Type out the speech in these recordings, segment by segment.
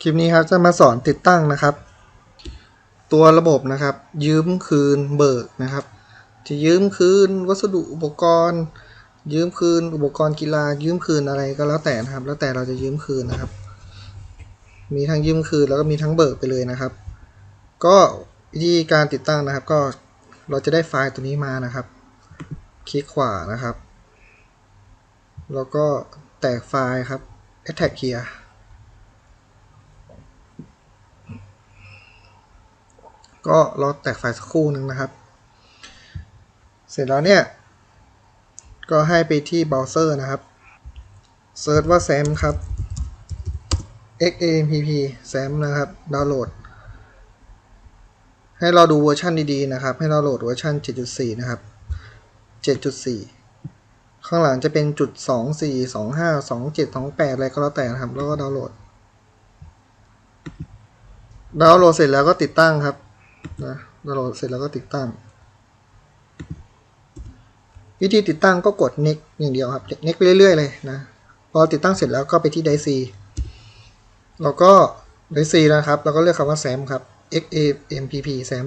คลิปนี้ครับจะมาสอนติดตั้งนะครับ ตัวระบบนะครับ ยืมคืนเบิกนะครับ จะยืมคืนวัสดุอุปกรณ์ ยืมคืนอุปกรณ์กีฬา ยืมคืนอะไรก็แล้วแต่นะครับ แล้วแต่เราจะยืมคืนนะครับ มีทั้งยืมคืนแล้วก็มีทั้งเบิกไปเลยนะครับ ก็วิธีการติดตั้งนะครับ ก็เราจะได้ไฟล์ตัวนี้มานะครับ คลิกขวานะครับ แล้วก็แตกไฟล์ครับ attack here ก็รอแตกไฟล์สักครู่หนึ่งนะครับ เสร็จแล้วเนี่ย ก็ให้ไปที่เบราว์เซอร์นะครับเซิร์ชว่า SAM ครับ XAMPP SAM นะครับ ดาวน์โหลด ให้เราดูเวอร์ชันดีๆนะครับ ให้เราโหลดเวอร์ชัน7.4 นะครับ 7.4 ข้างหลังจะเป็นจุด 2 4 2 5 2 7 2 8 อะไรก็แล้วแต่นะครับ แล้วก็ดาวน์โหลด ดาวน์โหลดเสร็จแล้วก็ติดตั้งครับ นะดาวน์โหลดเสร็จแล้วก็ติดตั้ง วิธีติดตั้งก็กด next อย่างเดียวครับ next ไปเรื่อยๆเลยนะพอติดตั้งเสร็จแล้วก็ไปที่ dice แล้วก็ dice นะครับแล้วก็เลือกคำว่า sam ครับ x a m p p sam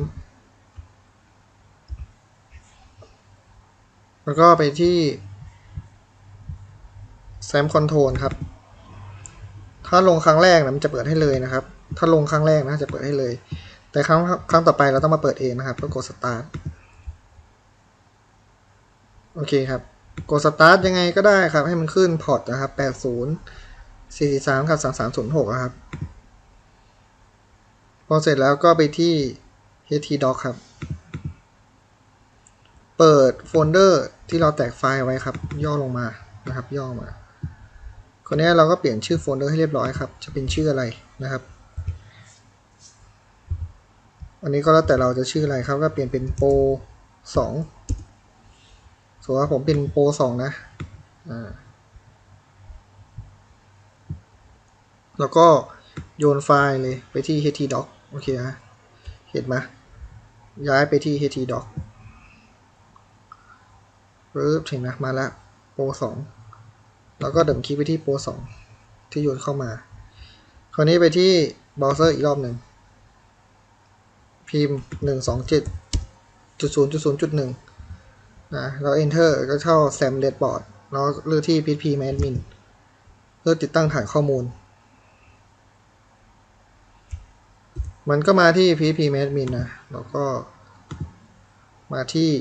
แล้วก็ไปที่ sam control ครับ ถ้าลงครั้งแรกนะมันจะเปิดให้เลยนะครับ ถ้าลงครั้งแรกนะจะเปิดให้เลย แต่ครั้งครั้งต่อไปเราต้องมาเปิดเองนะครับก็กด start โอเคครับกด start ยังไงก็ได้ครับ ให้มันขึ้นพอร์ตนะครับ 80 43กับ3306นะครับ พอเสร็จแล้วก็ไปที่ htdoc ครับ เปิดโฟลเดอร์ที่เราแตกไฟล์ไว้ครับ ย่อลงมานะครับ ย่อมาคนนี้เราก็เปลี่ยนชื่อโฟลเดอร์ให้เรียบร้อยครับ จะเป็นชื่ออะไรนะครับ อันนี้ก็แล้วแต่เราจะชื่ออะไรครับก็เปลี่ยนเป็นโปรสองสมมติว่าผมเป็นโปรสองนะอ่าแล้วก็โยนไฟล์เลยไปที่ htdoc โอเคนะเห็นไหมย้ายไปที่ htdoc ปึ๊บถึงนะมาแล้วโปรสองแล้วก็เดิมคลิกไปที่โปรสองที่โยนเข้ามา คราวนี้ไปที่เบราว์เซอร์อีกรอบหนึ่ง พิมพ์หนึ่งสองเจ็ดจุดศูนย์จุดศูนย์จุดหนึ่งนะแล้ว enter ก็เข้า sam dashboard แล้วเลือกที่ php admin เพื่อติดตั้งฐานข้อมูล มันก็มาที่ php admin นะ แล้วก็มาที่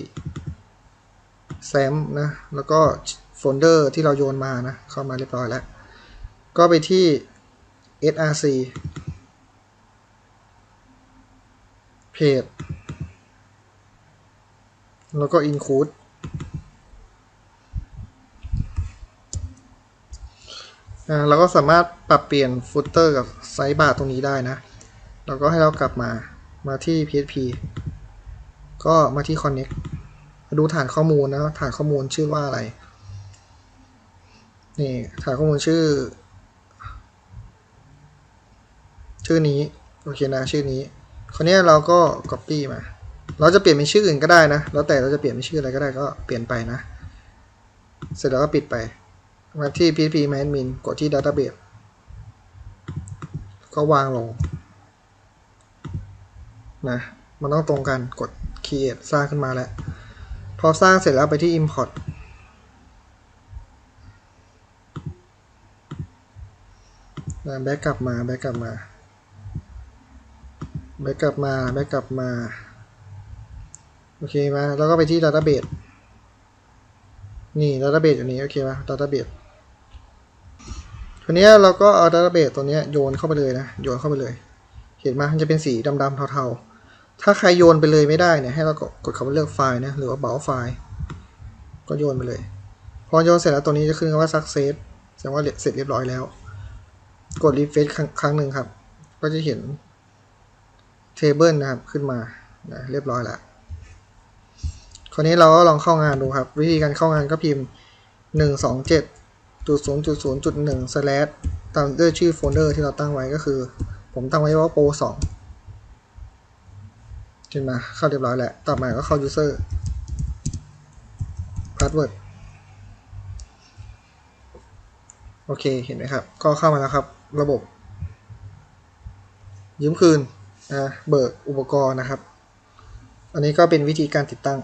sam นะ แล้วก็โฟลเดอร์ที่เราโยนมานะ เข้ามาเรียบร้อยแล้ว ก็ไปที่ src เพจแล้วก็ include เราก็สามารถปรับเปลี่ยนฟุตเตอร์กับไซส์บาร์ตรงนี้ได้นะ แล้วก็ให้เรากลับมา มาที่ PHP ก็มาที่ connect ดูฐานข้อมูลนะ ฐานข้อมูลชื่อว่าอะไร นี่ ฐานข้อมูลชื่อ ชื่อนี้ โอเคนะ ชื่อนี้ คราวนี้เราก็ copy มา เราจะเปลี่ยนเป็นชื่ออื่นก็ได้นะ แล้วแต่เราจะเปลี่ยนเป็นชื่ออะไรก็ได้ก็เปลี่ยนไปนะ เสร็จแล้วก็ปิดไป มาที่ php admin กดที่ database ก็วางลงนะ มันต้องตรงกันกด create สร้างขึ้นมาแล้ว พอสร้างเสร็จแล้วไปที่ import นะแบ็กกลับมา แบ็กกลับมา แบ็กกลับมาแบ็กกลับมา โอเคมาแล้วก็ไปที่ database นี่ database อยู่นี้โอเคไหม database ทีนี้เราก็เอา database ตัวนี้โยนเข้าไปเลยนะ โยนเข้าไปเลย เห็นไหมมันจะเป็นสีดำๆเทาๆ ถ้าใครโยนไปเลยไม่ได้เนี่ยให้เรากดคำว่าเลือกไฟล์นะหรือว่าเบราว์ไฟล์ก็โยนไปเลย พอโยนเสร็จแล้วตัวนี้จะขึ้นคำว่า success แสดงว่าเสร็จเรียบร้อยแล้ว กด refresh ครั้งหนึ่งครับ ก็จะเห็น table นะครับขึ้นมานะเรียบร้อยแล้วคราวนี้เราก็ลองเข้างานดูครับ วิธีการเข้างานก็พิมพ์ 1 2 7จุด0จุด0จุด1 slash ตามด้วยชื่อโฟลเดอร์ที่เราตั้งไว้ก็คือ ผมตั้งไว้ว่าโปร2เห็นไหมเข้าเรียบร้อยแล้วต่อมาก็เข้า user password โอเค เห็นไหมครับ ก็เข้ามาแล้วครับ ระบบ ยืมคืน เบิกอุปกรณ์นะครับ อันนี้ก็เป็นวิธีการติดตั้ง